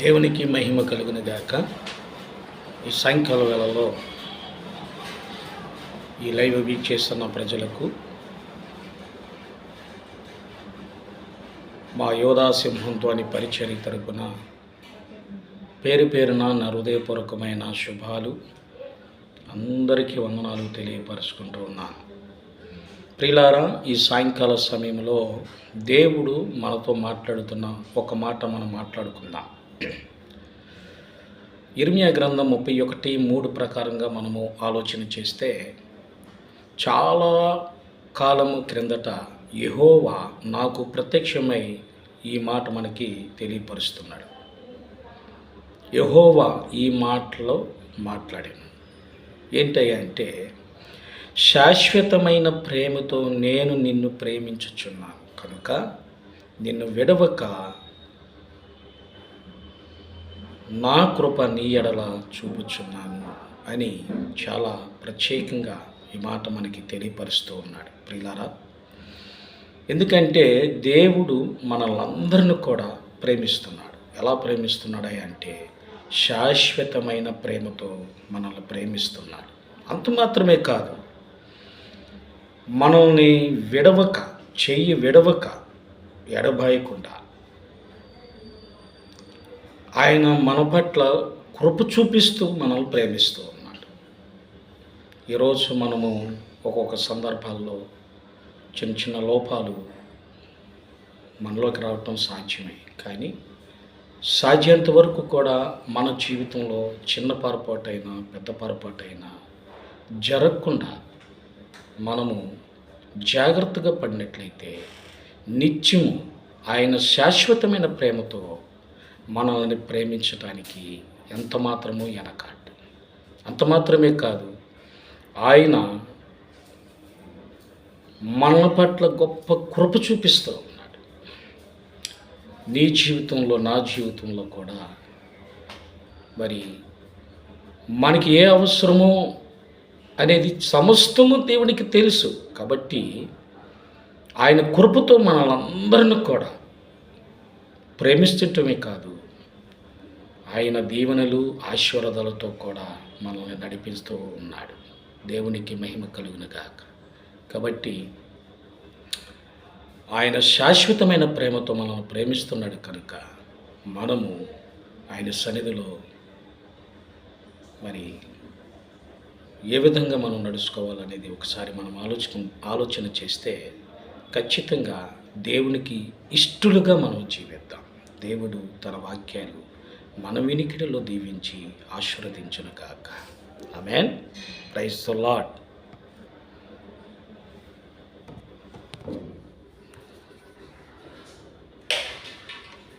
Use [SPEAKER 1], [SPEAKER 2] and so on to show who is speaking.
[SPEAKER 1] దేవునికి మహిమ కలుగును గాక ఈ సాయంకాల వేళలో ఈ లైవ్ వీక్ చేస్తున్న ప్రజలకు మా యోధా సింహంతో అని పరిచయం తరపున పేరు పేరున నా హృదయపూర్వకమైన శుభాలు. అందరికీ వందనాలు తెలియపరుచుకుంటూ ఉన్నాను. ప్రిలారా ఈ సాయంకాల సమయంలో దేవుడు మనతో మాట్లాడుతున్న ఒక మాట మనం మాట్లాడుకుందాం. ఇర్మియా గ్రంథం ముప్పై ఒకటి మూడు ప్రకారంగా మనము ఆలోచన చేస్తే చాలా కాలము క్రిందట యహోవా నాకు ప్రత్యక్షమై ఈ మాట మనకి తెలియపరుస్తున్నాడు. యహోవా ఈ మాటలో మాట్లాడాను ఏంటయ్యా అంటే శాశ్వతమైన ప్రేమతో నేను నిన్ను ప్రేమించుచున్నాను. కనుక నిన్ను విడవక నా కృప నీ ఎడల చూపుచున్నాను అని చాలా ప్రత్యేకంగా ఈ మాట మనకి తెలియపరుస్తూ ఉన్నాడు. ప్రియులారా ఎందుకంటే దేవుడు మనలందరిని కూడా ప్రేమిస్తున్నాడు. ఎలా ప్రేమిస్తున్నాడా అంటే శాశ్వతమైన ప్రేమతో మనల్ని ప్రేమిస్తున్నాడు. అంత మాత్రమే కాదు మనల్ని విడవక చెయ్యి విడవక ఎడబాయకుండా ఆయన మన పట్ల కృప చూపిస్తూ మనల్ని ప్రేమిస్తూ ఉన్నాడు. ఈరోజు మనము ఒక్కొక్క సందర్భాల్లో చిన్న చిన్న లోపాలు మనలోకి రావటం సాధ్యమే. కానీ సాధ్యంత వరకు కూడా మన జీవితంలో చిన్న పొరపాటైనా పెద్ద పొరపాటైనా జరగకుండా మనము జాగ్రత్తగా పడినట్లయితే నిత్యము ఆయన శాశ్వతమైన ప్రేమతో మనల్ని ప్రేమించటానికి ఎంత మాత్రమూ వెనకాడు అంత మాత్రమే కాదు ఆయన మన పట్ల గొప్ప కృప చూపిస్తూ ఉన్నాడు. నీ జీవితంలో నా జీవితంలో కూడా మరి మనకి ఏ అవసరమో అనేది సమస్తము దేవునికి తెలుసు. కాబట్టి ఆయన కృపతో మనలందరిని కూడా ప్రేమిస్తుంటమే కాదు ఆయన దీవెనలు ఆశీర్వాదాలతో కూడా మనల్ని నడిపిస్తూ ఉన్నాడు. దేవునికి మహిమ కలుగును గాక కాబట్టి ఆయన శాశ్వతమైన ప్రేమతో మనం ప్రేమిస్తున్నాడు కనుక మనము ఆయన సన్నిధిలో మరి ఏ విధంగా మనం నడుచుకోవాలనేది ఒకసారి మనం ఆలోచన ఆలోచన చేస్తే ఖచ్చితంగా దేవునికి ఇష్టలుగా మనం జీవిద్దాం. దేవుడు తన వాక్యాలు మన వినికిడిలో దీవించి ఆశీర్వదించునుగాక. ఆమెన్. Praise the